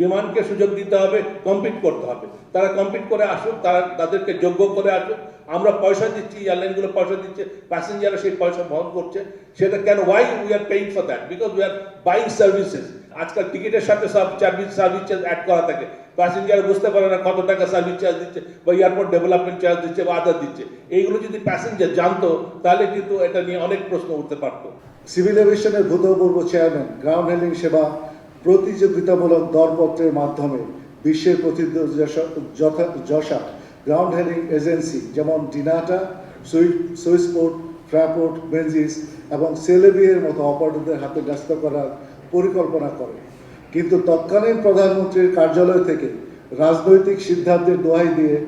বিমানকে সুযোগ দিতে হবে কম্পিট করতে হবে। তারা কম্পিট করে আসুক, তারা তাদেরকে যোগ্য করে আসুক। আমরা পয়সা দিচ্ছি, এয়ারলাইনগুলো পয়সা দিচ্ছে প্যাসেঞ্জাররা সেই পয়সা বহন করছে। সেটা কেন why we are paying for that because we are buying services আজকাল টিকিটের সাথে সব সার্ভিস সার্ভিস চার্জ অ্যাড করা থাকে। প্যাসেঞ্জার বুঝতে পারে না কত টাকা সার্ভিস চার্জ দিচ্ছে, বা এয়ারপোর্ট ডেভেলপমেন্ট চার্জ দিচ্ছে, বা আদার দিচ্ছে। এইগুলো যদি প্যাসেঞ্জার জানতো, তাহলে কিন্তু এটা নিয়ে অনেক প্রশ্ন উঠতে পারতো। সিভিল এভিয়েশনের ভূতপূর্ব চেয়ারম্যান গ্রাউন্ড হ্যান্ডলিং সেবা প্রতিযোগিতামূলক দরপত্রের মাধ্যমে বিশ্বের যশ- গ্রাউন্ড হ্যান্ডলিং এজেন্সি যেমন ডিনাটা, সুই- সুইসপোর্ট ফ্রাপোর্ট বেঞ্জিস এবং সেলেবিয়ের মতো অপারেটরদের হাতে ব্যস্ত করার পরিকল্পনা করে। কিন্তু তৎকালীন প্রধানমন্ত্রীর কার্যালয় থেকে রাজনৈতিক সিদ্ধান্তের দোহাই দিয়ে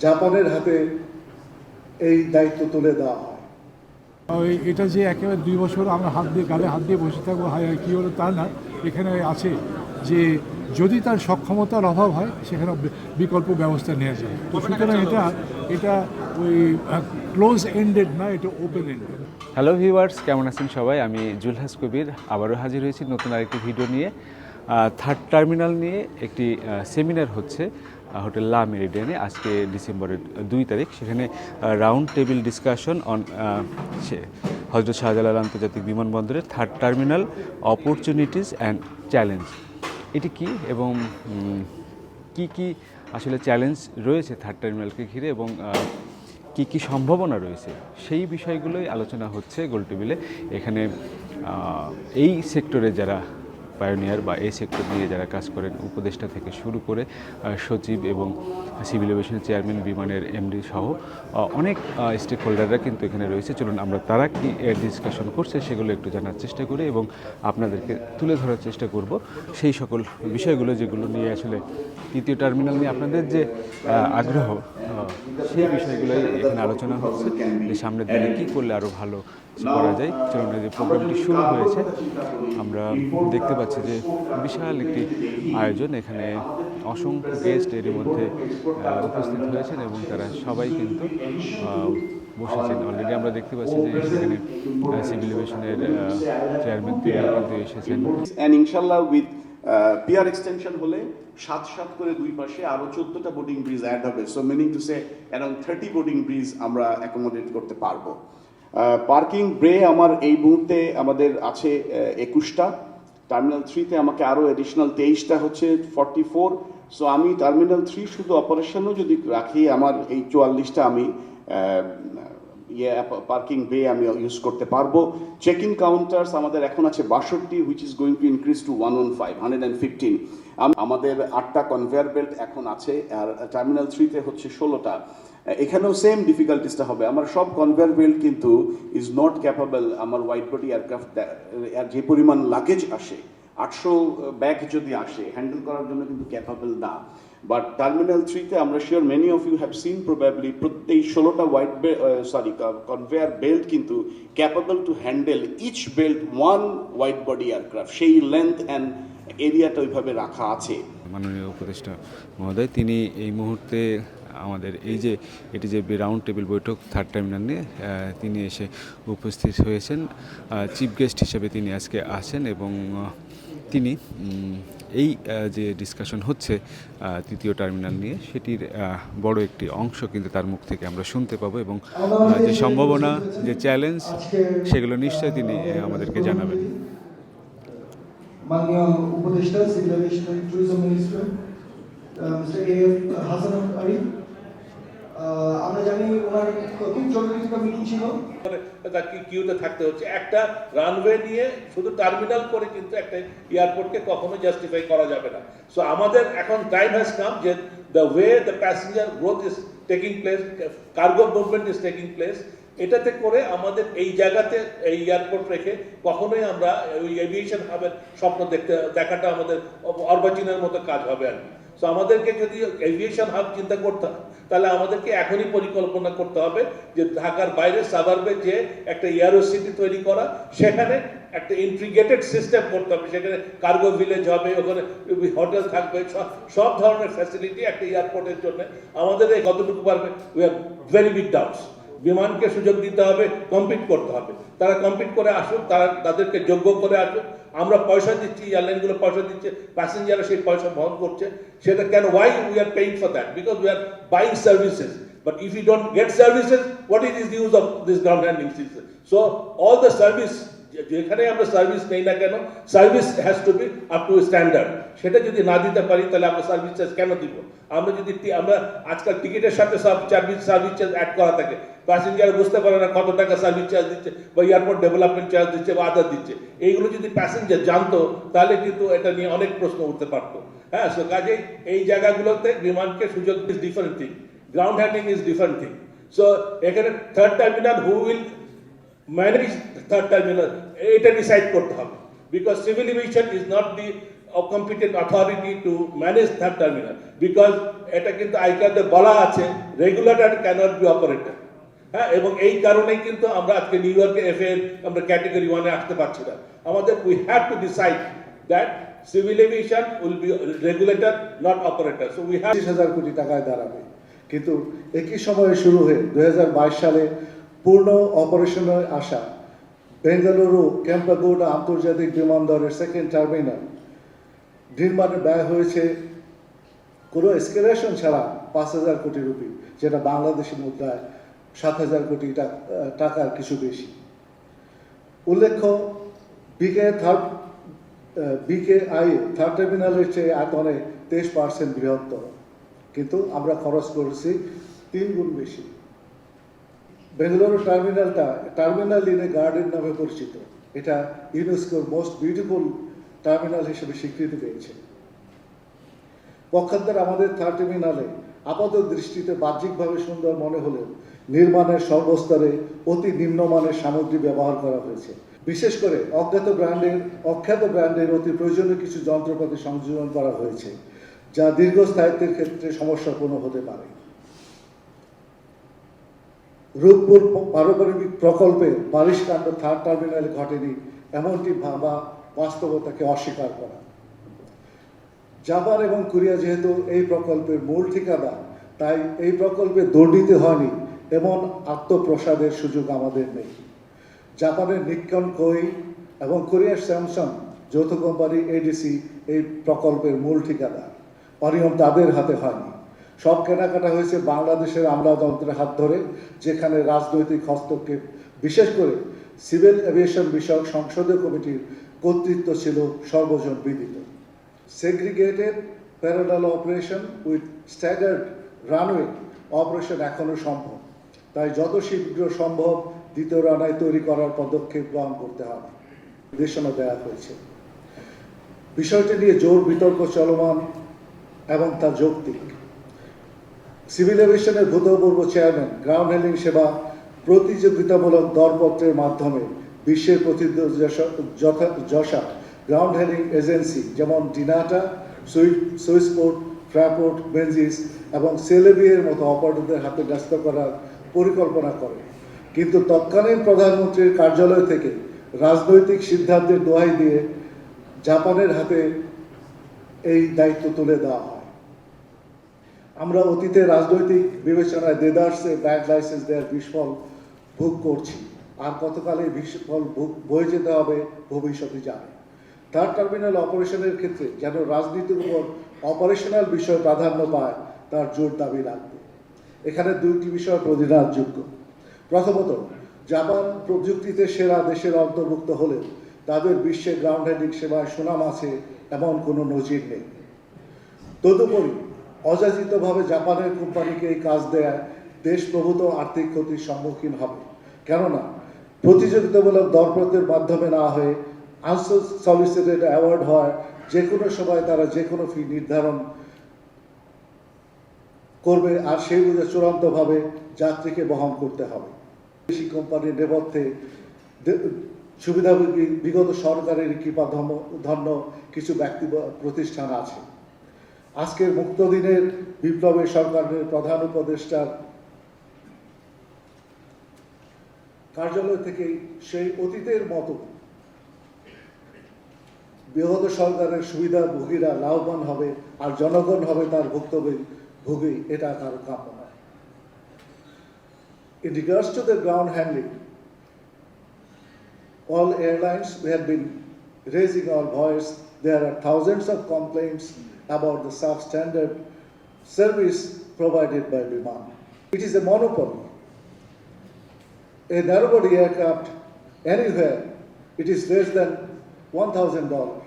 জাপানের হাতে এই দায়িত্ব তুলে দেওয়া হয়। এটা যে একেবারে দুই বছর আমরা হাত দিয়ে গালে হাত দিয়ে বসে থাকব, হায় হায়, কী হলো তা না, এখানে আছে যে যদি তার সক্ষমতার অভাব হয়, সেখানে বিকল্প ব্যবস্থা নেওয়া যায়। তো সুতরাং এটা এটা ওই ক্লোজ এন্ডেড না, এটা ওপেন এন্ডেড হ্যালো ভিউয়ার্স কেমন আছেন সবাই? আমি জুলহাস কবির, আবারও হাজির হয়েছি নতুন আরেকটি ভিডিও নিয়ে। থার্ড টার্মিনাল নিয়ে একটি সেমিনার হচ্ছে। হোটেল লা মেরিডিয়ানে আজকে ডিসেম্বরের দুই তারিখ। সেখানে রাউন্ড টেবিল ডিসকাশন অন হজরত শাহজালাল আন্তর্জাতিক বিমানবন্দরের third terminal, opportunities and challenge. এটি কি এবং কি কি আসলে চ্যালেঞ্জ রয়েছে থার্ড টার্মিনালকে ঘিরে এবং কি কি সম্ভাবনা রয়েছে? সেই বিষয়গুলোই আলোচনা হচ্ছে গোলটেবিলে। এখানে এই সেক্টরে যারা পায়োনিয়ার বা এই সেক্টর নিয়ে যারা কাজ করেন, উপদেষ্টা থেকে শুরু করে সচিব এবং সিভিল এভিয়েশনের চেয়ারম্যান, বিমানের এমডি সহ অনেক স্টেক হোল্ডাররা কিন্তু এখানে রয়েছে। চলুন আমরা তারা কি ডিসকাশন করছে সেগুলো একটু জানার চেষ্টা করি এবং আপনাদেরকে তুলে ধরার চেষ্টা করব। সেই সকল বিষয়গুলো যেগুলো নিয়ে আসলে তৃতীয় টার্মিনাল নিয়ে আপনাদের যে আগ্রহ সেই বিষয়গুলোই এখানে আলোচনা হচ্ছে যে সামনের দিনে কী করলে আরও ভালো করা যায়। চলুন যে প্রোগ্রামটি শুরু হয়েছে, আমরা দেখতে পাচ্ছি যে বিশাল একটি আয়োজন। এখানে অসংখ্য গেস্ট এরই মধ্যে উপস্থিত হয়েছেন এবং তারা সবাই কিন্তু বসেছেন। অলরেডি আমরা দেখতে পাচ্ছি যে সেখানে সিভিল এভিয়েশনের চেয়ারম্যান তিনি কিন্তু এসেছেন। ইনশাল্লাহ উইথ পিয়ার এক্সটেনশন হলে সাত সাত করে দুই পাশে আরও চোদ্দটা বোর্ডিং ব্রিজ অ্যাড হবে। So meaning to say around thirty boarding bridge আমরা অ্যাকোমোডেট করতে পারব। পার্কিং ব্রে আমার এই মুহূর্তে আমাদের আছে একুশটা। টার্মিনাল থ্রিতে আমাকে আরও এডিশনাল তেইশটা হচ্ছে ফর্টি ফোর সো আমি টার্মিনাল থ্রি শুধু অপারেশনও যদি রাখি, আমার এই চুয়াল্লিশটা আমি ইয়ে পার্কিং বে আমি ইউজ করতে পারব। চেক ইন কাউন্টার্স আমাদের এখন আছে বাষট্টি which is going to increase to one one five hundred and fifteen আমাদের আটটা কনভেয়ার বেল্ট এখন আছে, আর টার্মিনাল থ্রিতে হচ্ছে ষোলোটা। এখানেও সেম ডিফিকাল্টিসটা হবে। আমার সব কনভেয়ার বেল্ট কিন্তু ইজ নট ক্যাপাবল আমার হোয়াইট বডি এয়ারক্রাফট যে পরিমাণ লাগেজ আসে, আটশো ব্যাগ যদি আসে হ্যান্ডেল করার জন্য কিন্তু ক্যাপাবল না। বাট টার্মিনাল থ্রিতে আমরা sure many of you have seen probably প্রত্যেক ষোলোটা হোয়াইট সরি কনভেয়ার বেল্ট কিন্তু capable to handle each belt one wide body aircraft সেই লেন্থ অ্যান্ড এরিয়াটা ওইভাবে রাখা আছে। মাননীয় উপদেষ্টা মহোদয়, তিনি এই মুহূর্তে আমাদের এই যে, এটি যে রাউন্ড টেবিল বৈঠক থার্ড টার্মিনাল নিয়ে তিনি এসে উপস্থিত হয়েছেন। চিফ গেস্ট হিসেবে তিনি আজকে আসেন এবং তিনি এই যে ডিসকাশন হচ্ছে তৃতীয় টার্মিনাল নিয়ে, সেটির বড় একটি অংশ কিন্তু তার মুখ থেকে আমরা শুনতে পাবো এবং যে সম্ভাবনা, যে চ্যালেঞ্জ সেগুলো নিশ্চয়ই তিনি আমাদেরকে জানাবেন। আমরা জানি ওনার খুব জরুরি একটা মিটিং ছিল? তাকে কিউতে থাকতে হচ্ছে। একটা রানওয়ে নিয়ে শুধু টার্মিনাল করে কিন্তু একটা এয়ারপোর্টকে কখনো জাস্টিফাই করা যাবে না। সো আমাদের এখন টাইম হ্যাজ কাম যে the way the passenger growth is taking place cargo movement is taking place এটাতে করে আমাদের এই জায়গাতে, এই এয়ারপোর্ট রেখে কখনোই আমরা ওই এভিয়েশন হাবের স্বপ্ন দেখতে, দেখাটা আমাদের অর্বাচীনের মতো কাজ হবে আর কি। সো আমাদেরকে যদি এভিয়েশন হাব চিন্তা করতে তাহলে আমাদেরকে এখনই পরিকল্পনা করতে হবে যে ঢাকার বাইরে সাবার্বে যে একটা এয়ারো সিটি তৈরি করা, সেখানে একটা ইন্ট্রিগেটেড সিস্টেম করতে হবে। সেখানে কার্গো ভিলেজ হবে, ওখানে হোটেল থাকবে, সব ধরনের ফ্যাসিলিটি একটা এয়ারপোর্টের জন্য। আমাদের এই কতটুকু পারবে? We are very big doubts বিমানকে সুযোগ দিতে হবে কম্পিট করতে হবে। তারা কম্পিট করে আসুক তারা তাদেরকে যোগ্য করে আসুক। আমরা পয়সা দিচ্ছি এয়ারলাইনগুলো পয়সা দিচ্ছে প্যাসেঞ্জাররা সেই পয়সা বহন করছে। সেটা কেন why we are paying for that because we are buying services But if you don't get services, what is the use of this ground handling system? So all the service, যেখানে আমরা সার্ভিস নেই না কেন service has to be up to standard সেটা যদি না দিতে পারি তাহলে আমরা সার্ভিস চার্জ কেন দিব? আমরা যদি আমরা আজকাল টিকিটের সাথে সব সার্ভিস সার্ভিস চার্জ অ্যাড করা থাকে। প্যাসেঞ্জার বুঝতে পারে না কত টাকা সার্ভিস চার্জ দিচ্ছে বা এয়ারপোর্ট ডেভেলপমেন্ট চার্জ দিচ্ছে বা আদার দিচ্ছে। এইগুলো যদি প্যাসেঞ্জার জানতো, তাহলে কিন্তু এটা নিয়ে অনেক প্রশ্ন উঠতে পারতো। হ্যাঁ সো কাজে এই জায়গাগুলোতে বিমানকে সুযোগ is different thing ground handling is different thing. So, এখানে third terminal who will manage third terminal এটা ডিসাইড করতে হবে। Because civil aviation is not the competent authority to manage third terminal because এটা কিন্তু আইকারতে বলা আছে রেগুলেটর ক্যানট বি অপারেটর হ্যাঁ এবং এই কারণেই কিন্তু আমরা আজকে নিউ ইয়র্কে এফ আমরা ক্যাটেগরি ওয়ানে আসতে পারছি না। আমাদের we have to decide that civil aviation will be regulator not operator so we have হাজার কোটি টাকায় দাঁড়াবে। কিন্তু একই সময়ে শুরু হয়ে দুই হাজার বাইশ সালে পূর্ণ অপারেশনে আসা বেঙ্গালুরু ক্যাম্পাগোডা আন্তর্জাতিক বিমানবন্দরের সেকেন্ড টার্মিনাল নির্মাণে ব্যয় হয়েছে কোনো এসকেলেশন ছাড়া পাঁচ হাজার কোটি রুপি, যেটা বাংলাদেশি মুদ্রায় সাত হাজার কোটি টাকার কিছু বেশি। উল্লেখ্য বিকে থার্ড বিকে আই থার্ড টার্মিনালের চেয়ে আয়তনে তেইশ পার্সেন্ট বৃহত্তর। কিন্তু আমরা খরচ করেছি তিন গুণ বেশি। বেঙ্গালুরু টার্মিনালটা টার্মিনাল ইন এ গার্ডেন নামে পরিচিত। এটা ইউনেস্কোর মোস্ট বিউটিফুল টার্মিনাল হিসেবে স্বীকৃতি পেয়েছে। পক্ষান্তর আমাদের থার্ড টার্মিনালে আপাত দৃষ্টিতে বাহ্যিকভাবে সুন্দর মনে হলেও নির্মাণের সর্বস্তরে অতি নিম্নমানের সামগ্রী ব্যবহার করা হয়েছে। বিশেষ করে অজ্ঞাত ব্র্যান্ডের, অখ্যাত ব্র্যান্ডের অতি প্রয়োজনীয় কিছু যন্ত্রপাতি সংযোজন করা হয়েছে, যা দীর্ঘস্থায়িত্বের ক্ষেত্রে সমস্যাপূর্ণ হতে পারে। রূপপুর পারমাণবিক প্রকল্পে বারিশকাণ্ড থার্ড টার্মিনালে ঘটেনি, এমনটি ভাবা বাস্তবতাকে অস্বীকার করা। জাপান এবং কোরিয়া যেহেতু এই প্রকল্পের মূল ঠিকাদার তাই এই প্রকল্পে দুর্নীতি হয়নি। এমন আত্মপ্রসাদের সুযোগ আমাদের নেই। জাপানের নিক্কন কোই এবং কোরিয়ার স্যামসাং যৌথ কোম্পানি এডিসি এই প্রকল্পের মূল ঠিকাদার অনিয়ম তাদের হাতে হয়নি। সব কেনাকাটা হয়েছে বাংলাদেশের আমলাতন্ত্রের হাত ধরে, যেখানে রাজনৈতিক হস্তক্ষেপ, বিশেষ করে সিভিল এভিয়েশন বিষয়ক সংসদীয় কমিটির কর্তৃত্ব ছিল সর্বজন বিদিত। Segregated parallel operation with staggered runway operation এখনও সম্ভব। তাই যত শীঘ্র সম্ভব দ্বিতীয় রানায় তৈরি করার পদক্ষেপ গ্রহণ করতে হবে। নির্দেশনা দেওয়া হয়েছে। বিষয়টি নিয়ে জোর বিতর্ক চলমান এবং তা যৌক্তিক। সিভিল এভিয়েশনের ভূতপূর্ব চেয়ারম্যান, গ্রাউন্ড হ্যান্ডলিং সেবা প্রতিযোগিতামূলক দরপত্রের মাধ্যমে বিশ্বের যশা গ্রাউন্ড হ্যান্ডলিং এজেন্সি যেমন ডিনাটা সুই- সুইসপোর্ট ফ্রাপোর্ট বেঞ্জিস এবং সেলেবিয়ের মতো অপারেটরদের হাতে ন্যস্ত করার পরিকল্পনা করে। কিন্তু তৎকালীন প্রধানমন্ত্রীর কার্যালয় থেকে রাজনৈতিক সিদ্ধান্তের দোহাই দিয়ে জাপানের হাতে এই দায়িত্ব তুলে দেওয়া হয়। আমরা অতীতে রাজনৈতিক বিবেচনায় দেদার্সে ব্যাংক লাইসেন্স দেওয়ার বিস্ফল ভোগ করছি। আর কতকাল বিস্ফল ভোগ- বয়ে যেতে হবে ভবিষ্যতে জানে। থার্ড টার্মিনাল অপারেশনের ক্ষেত্রে যেন রাজনীতির উপর অপারেশনাল বিষয় প্রাধান্য পায়, তার জোর দাবি রাখবে। এখানে দুইটি বিষয় প্রতিনাদযোগ্য প্রথমত, জাপান প্রযুক্তিতে সেরা দেশের অন্তর্ভুক্ত হলেও তাদের বিশ্বে গ্রাউন্ড হ্যান্ডিং সেবায় সুনাম আছে এমন কোনো নজির নেই। তদুপরি, অযাচিতভাবে জাপানের কোম্পানিকে এই কাজ দেয় দেশ প্রভূত আর্থিক ক্ষতির সম্মুখীন হবে। কেননা, প্রতিযোগিতামূলক দরপত্রের মাধ্যমে না হয়ে আনসলিসিটেড অ্যাওয়ার্ড হয় যে কোনো সময় তারা যে কোনো ফি নির্ধারণ করবে আর সেই বুঝে চূড়ান্তভাবে যাত্রীকে বহন করতে হবে। বেশি কোম্পানির নেপথ্যে সুবিধাভোগী বিগত সরকারের কৃপা ধন্য- কিছু ব্যক্তি প্রতিষ্ঠান আছে। আজকের মুক্ত দিনের বিপ্লবের সরকারের প্রধান উপদেষ্টার কার্যালয় থেকে সেই অতীতের মতো বিগত সরকারের সুবিধাভোগীরা লাভবান হবে আর জনগণ হবে তার ভুক্তভোগী ভোগী এটা কারো কাম্য নয় In regards to the ground handling, all airlines, we have been raising our voice. There are thousands of complaints about the substandard service provided by Viman. It is a monopoly. A narrow-body aircraft anywhere, it is less than $1,000.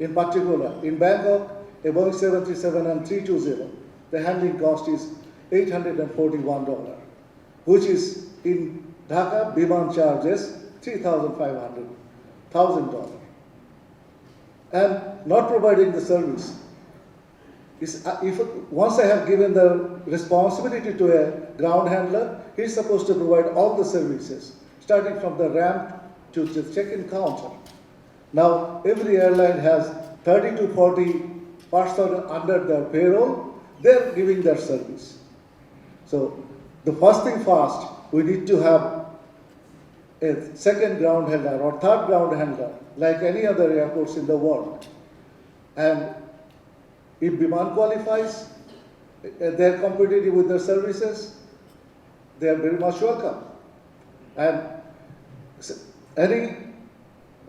In particular, in Bangkok, a Boeing 737 and 320, the handling cost is $841, which is in Dhaka, Biman charges $3,500, $1,000. And not providing the service is, uh, if, once I have given the responsibility to a ground handler, he's supposed to provide all the services, starting from the ramp to the check-in counter. Now, every airline has 30 to 40 person under their payroll, they're giving their service. So, the first thing first, we need to have a second ground handler or third ground handler, like any other airports in the world. And if Biman qualifies, uh, they're competitive with their services, they are very much welcome. And any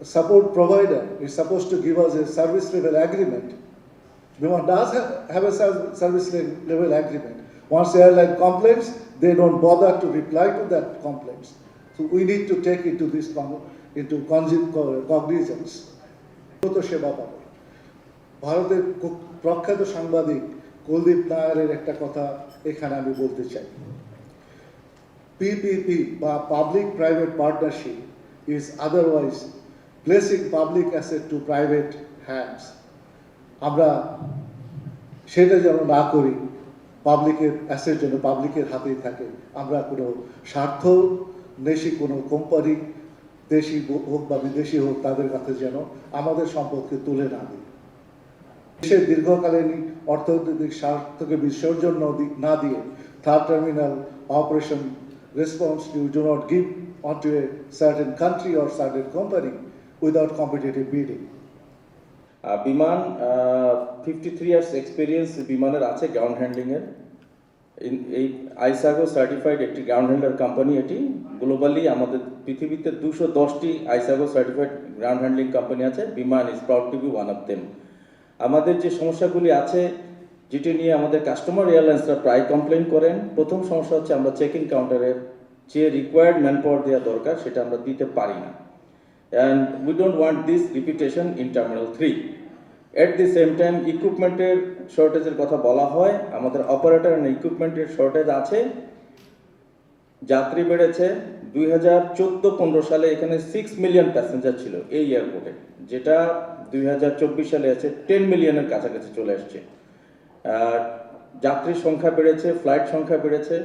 support provider is supposed to give us a service level agreement. Biman does have, have a service level agreement. Once the airline complains, they don't bother to reply to that complaints. So we need to take into this into cognizance. সেবা পাবে ভারতের প্রখ্যাত সাংবাদিক কুলদীপ নায়ারের একটা কথা এখানে আমি বলতে চাই পিপিপি বা public private partnership is otherwise placing public asset to private hands আমরা সেটা যেন না করি পাবলিকের অ্যাসেট যেন পাবলিকের হাতেই থাকে। আমরা কোনো স্বার্থ দেশি কোনো কোম্পানি দেশি হোক বা বিদেশি হোক, তাদের কাছে যেন আমাদের সম্পদকে তুলে না দিই। দেশের দীর্ঘকালীন অর্থনৈতিক স্বার্থকে বিসর্জন ন না দিয়ে third terminal operation response you do not give on to a certain country or certain company without competitive bidding Biman fifty three years experience বিমানের আছে গ্রাউন্ড হ্যান্ডলিংয়ের এই আইসাগো সার্টিফাইড একটি গ্রাউন্ড হ্যান্ডলার কোম্পানি এটি। গ্লোবালি আমাদের পৃথিবীতে দুশো দশটি ISAGO certified ground handling company আছে। Biman is proud to be one of them আমাদের যে সমস্যাগুলি আছে, যেটি নিয়ে আমাদের কাস্টমার এয়ারলাইন্সরা প্রায় কমপ্লেন করেন। প্রথম সমস্যা হচ্ছে আমরা চেক ইন কাউন্টারে যে রিকোয়ার্ড ম্যান পাওয়ার দেওয়া দরকার, সেটা আমরা দিতে পারি না। And we don't want this repetition in terminal 3 at the same time ইকুইপমেন্টের শর্টেজের কথা বলা হয়। আমাদের অপারেটর এন্ড ইকুইপমেন্টের শর্টেজ আছে। যাত্রী বেড়েছে দুই হাজার চোদ্দ পনেরো সালে এখানে সিক্স মিলিয়ন প্যাসেঞ্জার ছিল এই এয়ারপোর্টে যেটা দুই হাজার চব্বিশ সালে আছে টেন মিলিয়নের কাছাকাছি চলে আসছে। যাত্রীর সংখ্যা বেড়েছে ফ্লাইট সংখ্যা বেড়েছে।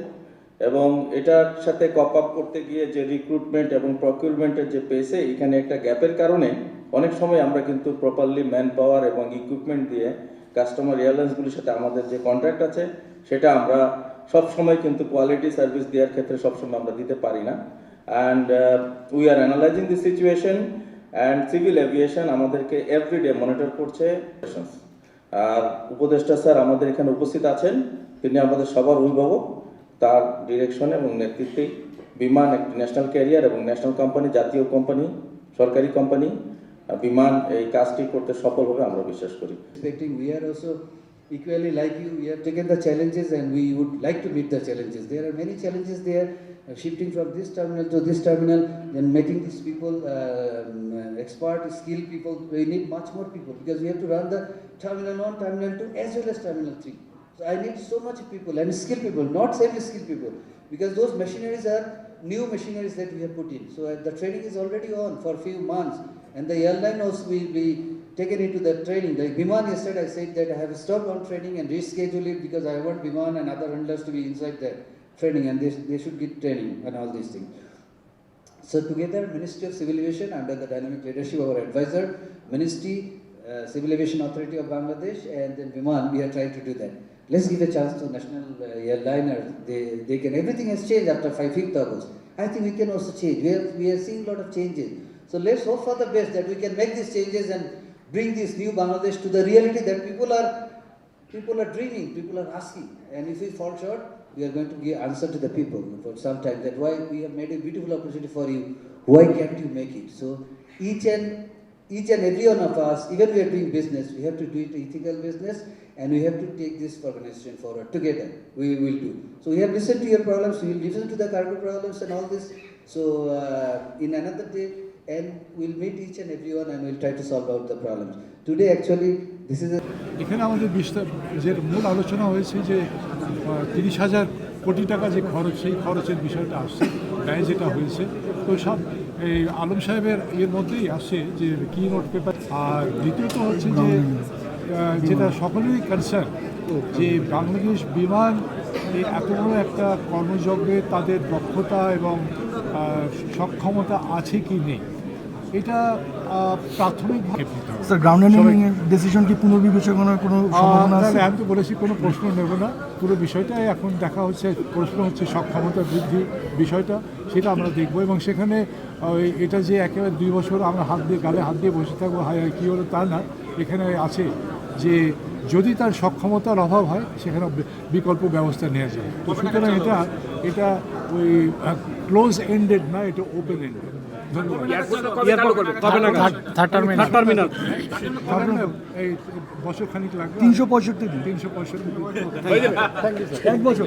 এবং এটার সাথে কপ আপ করতে গিয়ে যে রিক্রুটমেন্ট এবং প্রকিউরমেন্টের যে পেসে এখানে একটা গ্যাপের কারণে অনেক সময় আমরা কিন্তু প্রপারলি ম্যান পাওয়ার এবং ইকুইপমেন্ট দিয়ে কাস্টমার এয়ারলাইন্সগুলির সাথে আমাদের যে কন্ট্রাক্ট আছে, সেটা আমরা সব সময় কিন্তু কোয়ালিটি সার্ভিস দেওয়ার ক্ষেত্রে সবসময় আমরা দিতে পারি না। And we are analysing the situation and civil aviation আমাদেরকে এভরিডে মনিটর করছে। আর উপদেষ্টা স্যার আমাদের এখানে উপস্থিত আছেন, তিনি আমাদের সবার অভিভাবক। তার ডিরেকশনে এবং নেতৃত্বেই বিমান একটি ন্যাশনাল ক্যারিয়ার এবং ন্যাশনাল কোম্পানি জাতীয় কোম্পানি সরকারি কোম্পানি বিমান এই কাজটি করতে সফল হবে আমরা বিশ্বাস করি equally like you, we have taken the challenges and we would like to meet the challenges. There are many challenges there, uh, shifting from this terminal to this terminal, then making these people um, expert, skilled people. We need much more people because we have to run the terminal one, terminal two, as well as terminal three. So I need so much people and skilled people, not semi-skilled people, because those machineries are new machineries that we have put in. So uh, the training is already on for a few months, and the airline will be taken into the training. Like Biman yesterday, I said that I have stopped on training and rescheduled it because I want Biman and other handlers to be inside the training, and they, they should get training and all these things. So together, Ministry of Civil Aviation under the dynamic leadership of our advisor, Ministry, uh, Civil Aviation Authority of Bangladesh, and then Biman, we are trying to do that. Let's give a chance to national uh, airliner. They, they can, everything has changed after 5 5th August. I think we can also change. We are, we are seeing a lot of changes. So let's hope for the best that we can make these changes and bring this new Bangladesh to the reality that people are, people are dreaming, people are asking. And if we fall short, we are going to give answer to the people for some time. That why we have made a beautiful opportunity for you. Why can't you make it? So each and each and every one of us, even we are doing business, we have to do it ethical business, and we have to take this organization forward together. We will do. So we have listened to your problems. We will listen to the cargo problems and all this. So uh, in another day, and we'll meet each and everyone, and we'll try to solve out the problems. Today, actually, this is a এখানে আমাদের বিস্তার যে মূল আলোচনা হয়েছে যে তিরিশ হাজার কোটি টাকা যে খরচ সেই খরচের বিষয়টা আসছে ব্যয় যেটা হয়েছে তো সব এই আলম সাহেবের এর মধ্যেই আসে যে কি নোট পেপার আর দ্বিতীয়ত হচ্ছে যে যেটা সকলেরই কনসার্ন যে বাংলাদেশ বিমান এই এত বড় একটা কর্মযজ্ঞে তাদের দক্ষতা এবং সক্ষমতা আছে কি নেই? এটা স্যার গ্রাউন্ড এর ডিসিশন কি পুনর্বিবেচনার কোনো সম্ভাবনা আছে? আমি তো বলেছি কোনো প্রশ্ন নেব না। পুরো বিষয়টাই এখন দেখা হচ্ছে প্রশ্ন হচ্ছে সক্ষমতা বৃদ্ধি বিষয়টা সেটা আমরা দেখব। এবং সেখানে এটা যে একেবারে দুই বছর আমরা হাত দিয়ে গালে হাত দিয়ে বসে থাকব হায় হায় কী হলো তা না এখানে আছে যে যদি তার সক্ষমতার অভাব হয় সেখানে বিকল্প ব্যবস্থা নেওয়া যায়। তো সুতরাং এটা এটা ওই ক্লোজ এন্ডেড না এটা ওপেন এন্ডেড বছর খানিক লাগবে? তিনশো পঁয়ষট্টি দিন। তিনশো পঁয়ষট্টি এক বছর।